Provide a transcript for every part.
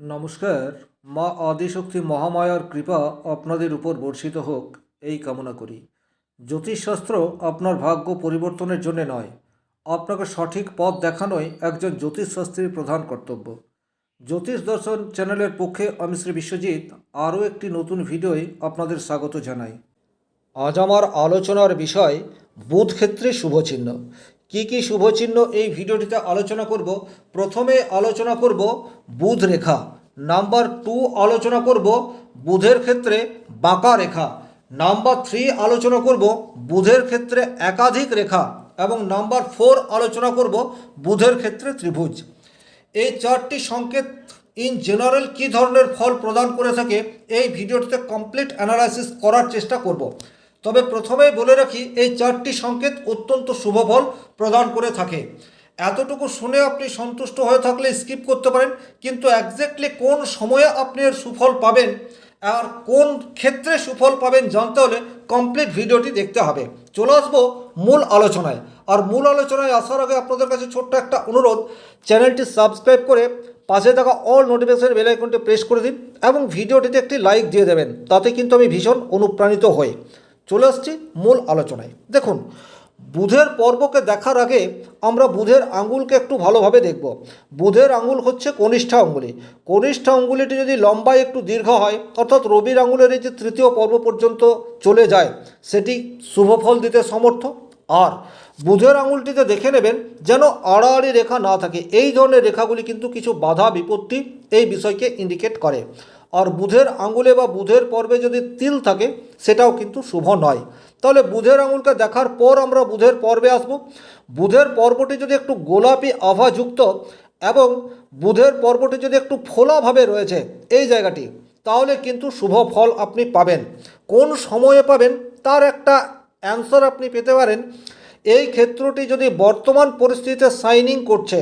নমস্কার, মা আদিশক্তি মহামায়ার কৃপা আপনাদের উপর বর্ষিত হোক, এই কামনা করি। জ্যোতিষশাস্ত্র আপনার ভাগ্য পরিবর্তনের জন্য নয়, আপনাকে সঠিক পথ দেখানোই একজন জ্যোতিষশাস্ত্রীর প্রধান কর্তব্য। জ্যোতিষ দর্শন চ্যানেলের পক্ষে আমি শ্রী বিশ্বজিৎ, আরও একটি নতুন ভিডিওয় আপনাদের স্বাগত জানাই। আজ আমার আলোচনার বিষয় বুধ ক্ষেত্রে শুভচিহ্ন কি কি শুভচিহ্ন এই ভিডিওটিতে আলোচনা করব? প্রথমে আলোচনা করব বুধ রেখা নাম্বার টু আলোচনা করব বুধের ক্ষেত্রে বাঁকা রেখা। নাম্বার থ্রি আলোচনা করব বুধের ক্ষেত্রে একাধিক রেখা। এবং নাম্বার ফোর আলোচনা করব বুধের ক্ষেত্রে ত্রিভুজ। এই চারটি সংকেত ইন জেনারেল কী ধরনের ফল প্রদান করে থাকে এই ভিডিওটিতে কমপ্লিট অ্যানালাইসিস করার চেষ্টা করব। তবে প্রথমেই বলে রাখি, এই চারটি সংকেত অত্যন্ত শুভ ফল প্রদান করে থাকে। এতটুকু শুনে আপনি সন্তুষ্ট হয়ে থাকলে স্কিপ করতে পারেন, কিন্তু একজ্যাক্টলি কোন সময়ে আপনি এর সুফল পাবেন আর কোন ক্ষেত্রে সুফল পাবেন জানতে হলে কমপ্লিট ভিডিওটি দেখতে হবে। চলে আসব মূল আলোচনায়। আর মূল আলোচনায় আসার আগে আপনাদের কাছে ছোট্ট একটা অনুরোধ, চ্যানেলটি সাবস্ক্রাইব করে পাশে থাকা অল নোটিফিকেশন বেল আইকনটি প্রেস করে দিন এবং ভিডিওটিতে একটি লাইক দিয়ে দেবেন, তাতে কিন্তু আমি ভীষণ অনুপ্রাণিত হই। চলে আসছি মূল আলোচনায়। দেখুন, বুধের পর্বকে দেখার আগে আমরা বুধের আঙ্গুলকে একটু ভালোভাবে দেখব। বুধের আঙ্গুল হচ্ছে কনিষ্ঠ আঙ্গুলি। কনিষ্ঠ আঙ্গুলিটি যদি লম্বায় একটু দীর্ঘ হয়, অর্থাৎ রবির আঙ্গুলের এই যে তৃতীয় পর্ব পর্যন্ত চলে যায়, সেটি শুভ ফল দিতে সমর্থ। আর বুধের আঙুলটিতে দেখে নেবেন যেন আড়াআড়ি রেখা না থাকে। এই ধরনের রেখাগুলি কিন্তু কিছু বাধা বিপত্তি এই বিষয়কে ইন্ডিকেট করে। আর বুধের আঙুলে বা বুধের পর্বে যদি তিল থাকে, সেটাও কিন্তু শুভ নয়। তাহলে বুধের আঙুলকে দেখার পর আমরা বুধের পর্বে আসব। বুধের পর্বটি যদি একটু গোলাপি আভাযুক্ত এবং বুধের পর্বটি যদি একটু ফোলাভাবে রয়েছে এই জায়গাটি, তাহলে কিন্তু শুভ ফল আপনি পাবেন। কোন সময়ে পাবেন তার একটা অ্যান্সার আপনি পেতে পারেন। এই ক্ষেত্রটি যদি বর্তমান পরিস্থিতিতে সাইনিং করছে,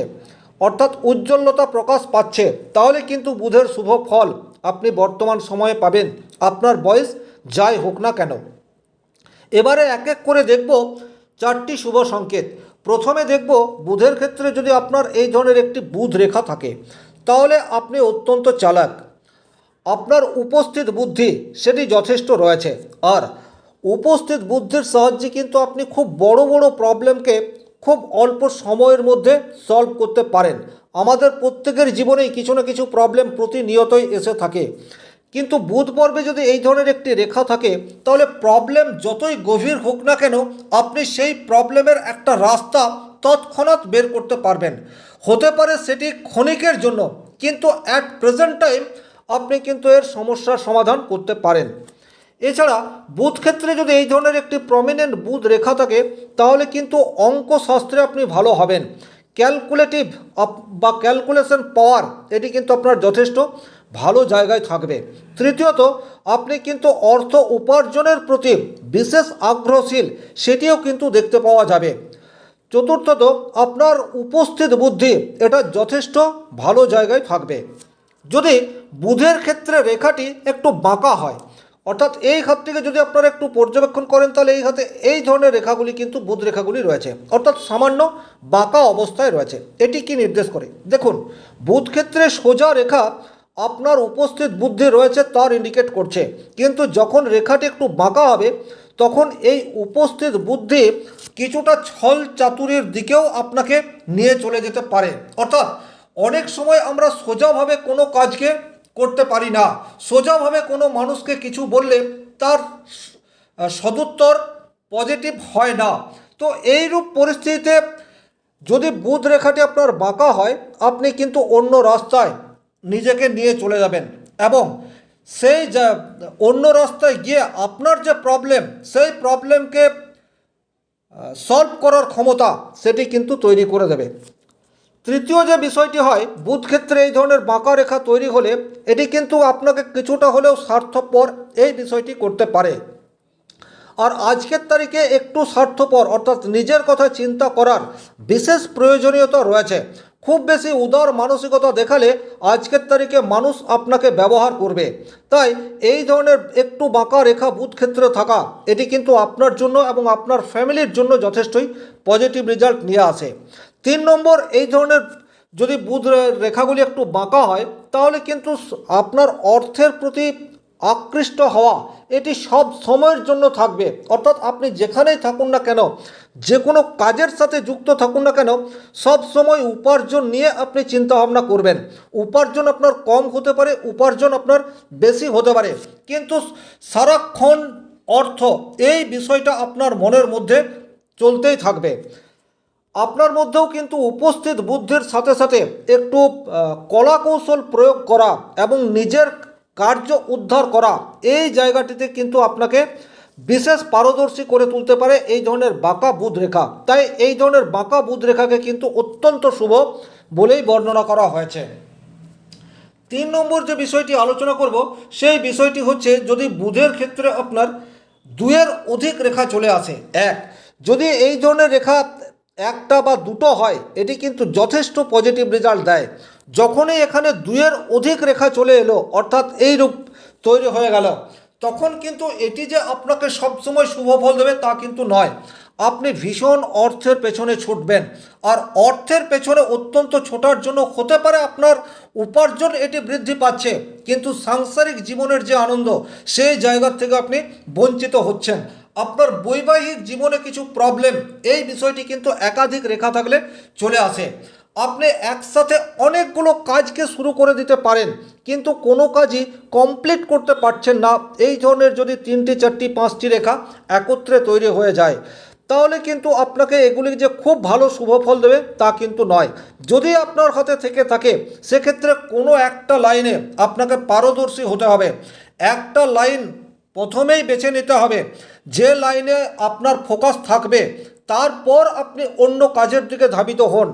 অর্থাৎ উজ্জ্বলতা প্রকাশ পাচ্ছে, তাহলে কিন্তু বুধের শুভ ফল আপনি বর্তমান সময়ে পাবেন। আপনার বয়স যাই হোক না কেন। এবারে এক এক করে দেখব চারটি শুভ সংকেত। প্রথমে দেখব বুধের ক্ষেত্রে যদি আপনার এই ধরনের একটি বুধ রেখা থাকে, তাহলে আপনি অত্যন্ত চালাক। আপনার উপস্থিত বুদ্ধি সেটি যথেষ্ট রয়েছে। আর উপস্থিত বুদ্ধির সাহায্যে কিন্তু আপনি খুব বড় বড় প্রবলেমকে খুব অল্প সময়ের মধ্যে সলভ করতে পারেন। আমাদের প্রত্যেকের জীবনেই কিছু না কিছু প্রবলেম প্রতিনিয়তই এসে থাকে। কিন্তু বুধ পর্বে যদি এই ধরনের একটি রেখা থাকে, তাহলে প্রবলেম যতই গভীর হোক না কেন, আপনি সেই প্রবলেমের একটা রাস্তা তৎক্ষণাৎ বের করতে পারবেন। হতে পারে সেটি ক্ষণিকের জন্য, কিন্তু অ্যাট প্রেজেন্ট টাইম আপনি কিন্তু এর সমস্যার সমাধান করতে পারেন। এছাড়া বুধ ক্ষেত্রে যদি এই ধরনের একটি প্রমিনেন্ট বুধ রেখা থাকে, তাহলে কিন্তু অঙ্কশাস্ত্রে আপনি ভালো হবেন। ক্যালকুলেটিভ বা ক্যালকুলেশন পাওয়ার এটি কিন্তু আপনার যথেষ্ট ভালো জায়গায় থাকবে। তৃতীয়ত, আপনি কিন্তু অর্থ উপার্জনের প্রতি বিশেষ আগ্রহশীল, সেটিও কিন্তু দেখতে পাওয়া যাবে। চতুর্থত, আপনার উপস্থিত বুদ্ধি, এটা যথেষ্ট ভালো জায়গায় থাকবে। যদি বুধের ক্ষেত্রে রেখাটি একটু বাঁকা হয় অর্থাৎ এই হাত থেকে যদি আপনারা একটু পর্যবেক্ষণ করেন, তাহলে এই হাতে এই ধরনের রেখাগুলি কিন্তু বুধ রেখাগুলি রয়েছে। অর্থাৎ সামান্য বাঁকা অবস্থায় রয়েছে। এটি কি নির্দেশ করে? দেখুন, বুধ ক্ষেত্রে সোজা রেখা আপনার উপস্থিত বুদ্ধি রয়েছে, তার ইন্ডিকেট করছে। কিন্তু যখন রেখাটি একটু বাঁকা হবে, তখন এই উপস্থিত বুদ্ধি কিছুটা ছল চাতুরির দিকেও আপনাকে নিয়ে চলে যেতে পারে। অর্থাৎ অনেক সময় আমরা সোজাভাবে কোনো কাজকে করতে পারি না। সোজাভাবে কোনো মানুষকে কিছু বললে তার সদুত্তর পজিটিভ হয় না। তো এইরূপ পরিস্থিতিতে যদি বুধ রেখাটি আপনার বাঁকা হয়, আপনি কিন্তু অন্য রাস্তায় নিজেকে নিয়ে চলে যাবেন এবং সেই অন্য রাস্তায় গিয়ে আপনার যে প্রবলেম সেই প্রবলেমকে সলভ করার ক্ষমতা সেটি কিন্তু তৈরি করে দেবে। তৃতীয় যে বিষয়টি হয়, বুধ ক্ষেত্রে এই ধরনের বাঁকা রেখা তৈরি হলে এটি কিন্তু আপনাকে কিছুটা হলেও স্বার্থপর এই বিষয়টি করতে পারে। আর আজকের তারিখে একটু স্বার্থপর, অর্থাৎ নিজের কথা চিন্তা করার বিশেষ প্রয়োজনীয়তা রয়েছে। খুব বেশি উদার মানসিকতা দেখালে আজকের তারিখে মানুষ আপনাকে ব্যবহার করবে। তাই এই ধরনের একটু বাঁকা রেখা বুধ ক্ষেত্রে থাকা, এটি কিন্তু আপনার জন্য এবং আপনার ফ্যামিলির জন্য যথেষ্টই পজিটিভ রেজাল্ট নিয়ে আসে। তিন নম্বর, এই ধরনের যদি বুধ রেখাগুলি একটু বাঁকা হয়, তাহলে কিন্তু আপনার অর্থের প্রতি আকৃষ্ট হওয়া এটি সব সময়ের জন্য থাকবে। অর্থাৎ আপনি যেখানেই থাকুন না কেন যে কোনো কাজের সাথে যুক্ত থাকুন না কেন, সব সময় উপার্জন নিয়ে আপনি চিন্তা ভাবনা করবেন। উপার্জন আপনার কম হতে পারে, উপার্জন আপনার বেশি হতে পারে। কিন্তু সারাক্ষণ অর্থ, এই বিষয়টা আপনার মনের মধ্যে চলতেই থাকবে। আপনার মধ্যেও কিন্তু উপস্থিত বুদ্ধির সাথে সাথে একটু কলা কৌশল প্রয়োগ করা এবং নিজের কার্য উদ্ধার করা, এই জায়গাটিতে কিন্তু আপনাকে বিশেষ পারদর্শী করে তুলতে পারে এই ধরনের বাঁকা বুধ রেখা তাই এই ধরনের বাঁকা বুধ রেখাকে কিন্তু অত্যন্ত শুভ বলেই বর্ণনা করা হয়েছে। তিন নম্বর যে বিষয়টি আলোচনা করব, সেই বিষয়টি হচ্ছে, যদি বুধের ক্ষেত্রে আপনার দুয়ের অধিক রেখা চলে আসে, এক, যদি এই ধরনের রেখা একটা বা দুটো হয়, এটি কিন্তু যথেষ্ট পজিটিভ রেজাল্ট দেয়। যখনই এখানে দুয়ের অধিক রেখা চলে এলো, অর্থাৎ এই রূপ তৈরি হয়ে গেল, তখন কিন্তু এটি যে আপনাকে সবসময় শুভ ফল দেবে তা কিন্তু নয়। আপনি ভীষণ অর্থের পেছনে ছুটবেন, আর অর্থের পেছনে অত্যন্ত ছোটার জন্য হতে পারে আপনার উপার্জন এটি বৃদ্ধি পাচ্ছে, কিন্তু সাংসারিক জীবনের যে আনন্দ, সেই জায়গার থেকে আপনি বঞ্চিত হচ্ছেন। আপনার বৈবাহিক জীবনে কিছু প্রবলেম এই বিষয়টি কিন্তু একাধিক রেখা থাকলে চলে আসে। আপনি একসাথে অনেকগুলো কাজকে শুরু করে দিতে পারেন, কিন্তু কোনো কাজই কমপ্লিট করতে পারছেন না। এই ধরনের যদি তিনটি, চারটি, পাঁচটি রেখা একত্রে তৈরি হয়ে যায়, তাহলে কিন্তু আপনাকে এগুলি যে খুব ভালো শুভ ফল দেবে তা কিন্তু নয়। যদি আপনার হাতে থেকে থাকে, সেক্ষেত্রে কোনো একটা লাইনে আপনাকে পারদর্শী হতে হবে। একটা লাইন প্রথমেই বেছে নিতে হবে যে লাইনে আপনার ফোকাস থাকবে, তারপর আপনি অন্য কাজের দিকে ধাবিত হন।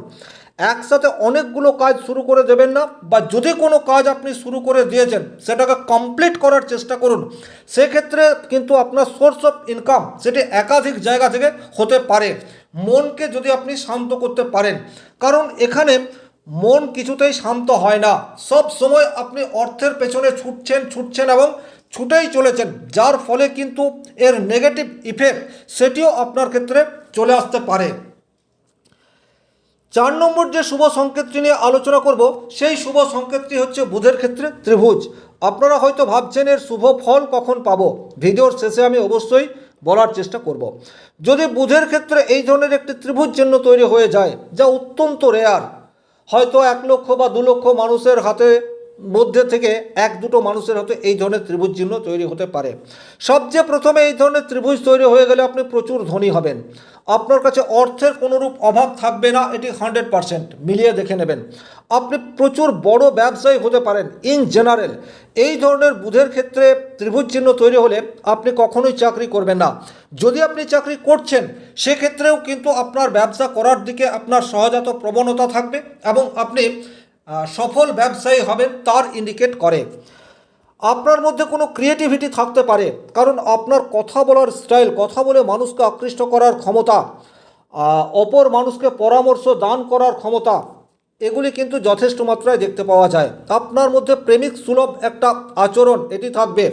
একসাথে অনেকগুলো কাজ শুরু করে দেবেন না বা যদি কোনো কাজ আপনি শুরু করে দিয়েছেন, সেটাকে কমপ্লিট করার চেষ্টা করুন। সেক্ষেত্রে কিন্তু আপনার সোর্স অফ ইনকাম সেটি একাধিক জায়গা থেকে হতে পারে। মনকে যদি আপনি শান্ত করতে পারেন, কারণ এখানে মন কিছুতেই শান্ত হয় না। সব সময় আপনি অর্থের পেছনে ছুটছেন ছুটছেন এবং ছুটেই চলেছেন, যার ফলে কিন্তু এর নেগেটিভ ইফেক্ট সেটিও আপনার ক্ষেত্রে চলে আসতে পারে। চার নম্বর যে শুভ সংকেতটি নিয়ে আলোচনা করব, সেই শুভ সংকেতটি হচ্ছে বুধের ক্ষেত্রে ত্রিভুজ। আপনারা হয়তো ভাবছেন এর শুভ ফল কখন পাব? ভিডিওর শেষে আমি অবশ্যই বলার চেষ্টা করব। যদি বুধের ক্ষেত্রে এই ধরনের একটি ত্রিভুজ চিহ্ন তৈরি হয়ে যায়, যা অত্যন্ত রেয়ার হয়তো এক লক্ষ বা দু লক্ষ মানুষের হাতে মধ্যে থেকে এক দুটো মানুষের হাতে এই ধরনের ত্রিভুজ চিহ্ন তৈরি হতে পারে। সবচেয়ে প্রথমে এই ধরনের ত্রিভুজ তৈরি হয়ে গেলে আপনি প্রচুর ধনী হবেন। আপনার কাছে অর্থের কোনোরূপ অভাব থাকবে না, এটি হান্ড্রেড পারসেন্ট। মিলিয়ে দেখে নেবেন। আপনি প্রচুর বড় ব্যবসায়ী হতে পারেন ইন জেনারেল। এই ধরনের বুধের ক্ষেত্রে ত্রিভুজ চিহ্ন তৈরি হলে আপনি কখনোই চাকরি করবেন না। যদি আপনি চাকরি করছেন, সেক্ষেত্রেও কিন্তু আপনার ব্যবসা করার দিকে আপনার সহজাত প্রবণতা থাকবে এবং আপনি সফল ব্যবসায়ী হবেন, তার ইন্ডিকেট করে। আপনার মধ্যে কোনো ক্রিয়েটিভিটি থাকতে পারে, কারণ আপনার কথা বলার স্টাইল কথা বলে মানুষকে আকৃষ্ট করার ক্ষমতা অপর মানুষকে পরামর্শ দান করার ক্ষমতা, এগুলি কিন্তু যথেষ্ট মাত্রায় দেখতে পাওয়া যায়। আপনার মধ্যে প্রেমিক সুলভ একটা আচরণ এটি থাকবে,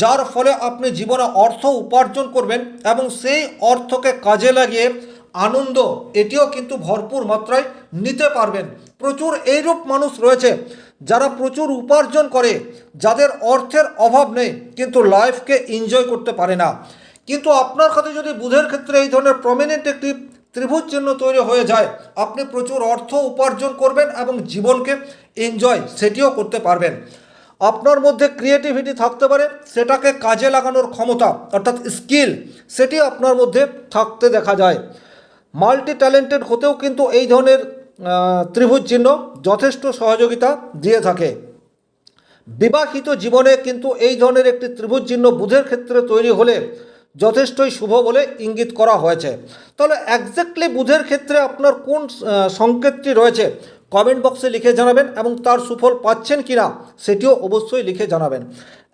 যার ফলে আপনি জীবনে অর্থ উপার্জন করবেন এবং সেই অর্থকে কাজে লাগিয়ে আনন্দ এটিও কিন্তু ভরপুর মাত্রায় নিতে পারবেন। প্রচুর এইরূপ মানুষ রয়েছে, যারা প্রচুর উপার্জন করে, যাদের অর্থের অভাব নেই, কিন্তু লাইফকে এনজয় করতে পারে না। কিন্তু আপনার কাছে যদি বুধের ক্ষেত্রে এই ধরনের প্রমিনেন্ট একটি ত্রিভুজ চিহ্ন তৈরি হয়ে যায়, আপনি প্রচুর অর্থ উপার্জন করবেন এবং জীবনকে এনজয় সেটিও করতে পারবেন। আপনার মধ্যে ক্রিয়েটিভিটি থাকতে পারে, সেটাকে কাজে লাগানোর ক্ষমতা, অর্থাৎ স্কিল সেটি আপনার মধ্যে থাকতে দেখা যায়। মাল্টি ট্যালেন্টেড হতেও কিন্তু এই ধরনের ত্রিভুজ চিহ্ন যথেষ্ট সহযোগিতা দিয়ে থাকে। বিবাহিত জীবনে কিন্তু এই ধরনের একটি ত্রিভুজ চিহ্ন বুধের ক্ষেত্রে তৈরি হলে যথেষ্টই শুভ বলে ইঙ্গিত করা হয়েছে। তাহলে একজ্যাক্টলি বুধের ক্ষেত্রে আপনার কোন সংকেতটি রয়েছে কমেন্ট বক্সে লিখে জানাবেন এবং তার সুফল পাচ্ছেন কি না সেটিও অবশ্যই লিখে জানাবেন।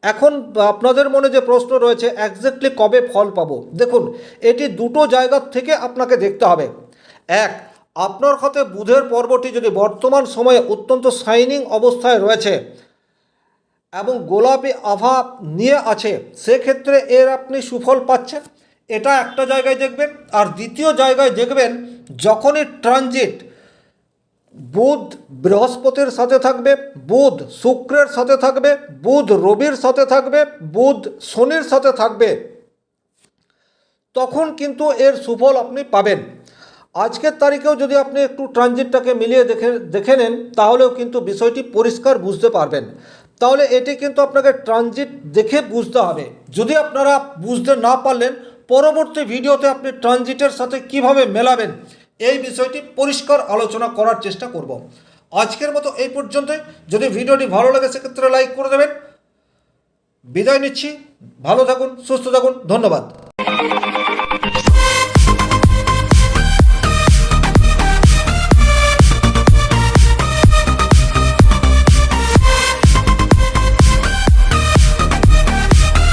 এখন আপনাদের মনে যে প্রশ্ন রয়েছে একজ্যাক্টলি কবে ফল পাবো? দেখুন, এটি দুটো জায়গার থেকে আপনাকে দেখতে হবে। এক আপনার হাতে বুধের পর্বটি যদি বর্তমান সময়ে অত্যন্ত শাইনিং অবস্থায় রয়েছে এবং গোলাপি আভা নিয়ে আছে, সেক্ষেত্রে এর আপনি সুফল পাচ্ছেন। এটা একটা জায়গায় দেখবেন। আর দ্বিতীয় জায়গায় দেখবেন, যখনই ট্রানজিট বুধ বৃহস্পতির সাথে থাকবে, বুধ শুক্রের সাথে থাকবে, বুধ রবির সাথে থাকবে, বুধ শনির সাথে থাকবে, তখন কিন্তু এর সুফল আপনি পাবেন। আজকের তারিখেও যদি আপনি একটু ট্রানজিটটাকে মিলিয়ে দেখে দেখে নেন, তাহলেও কিন্তু বিষয়টি পরিষ্কার বুঝতে পারবেন। তাহলে এটি কিন্তু আপনাকে ট্রানজিট দেখে বুঝতে হবে। যদি আপনারা বুঝতে না পারলেন, পরবর্তী ভিডিওতে আপনি ট্রানজিটের সাথে কীভাবে মেলাবেন, এই বিষয়টি পরিষ্কার আলোচনা করার চেষ্টা করব। আজকের মতো এই পর্যন্তই। যদি ভিডিওটি ভালো লাগে, সেক্ষেত্রে লাইক করে দেবেন। বিদায় নিচ্ছি। ভালো থাকুন, সুস্থ থাকুন। ধন্যবাদ।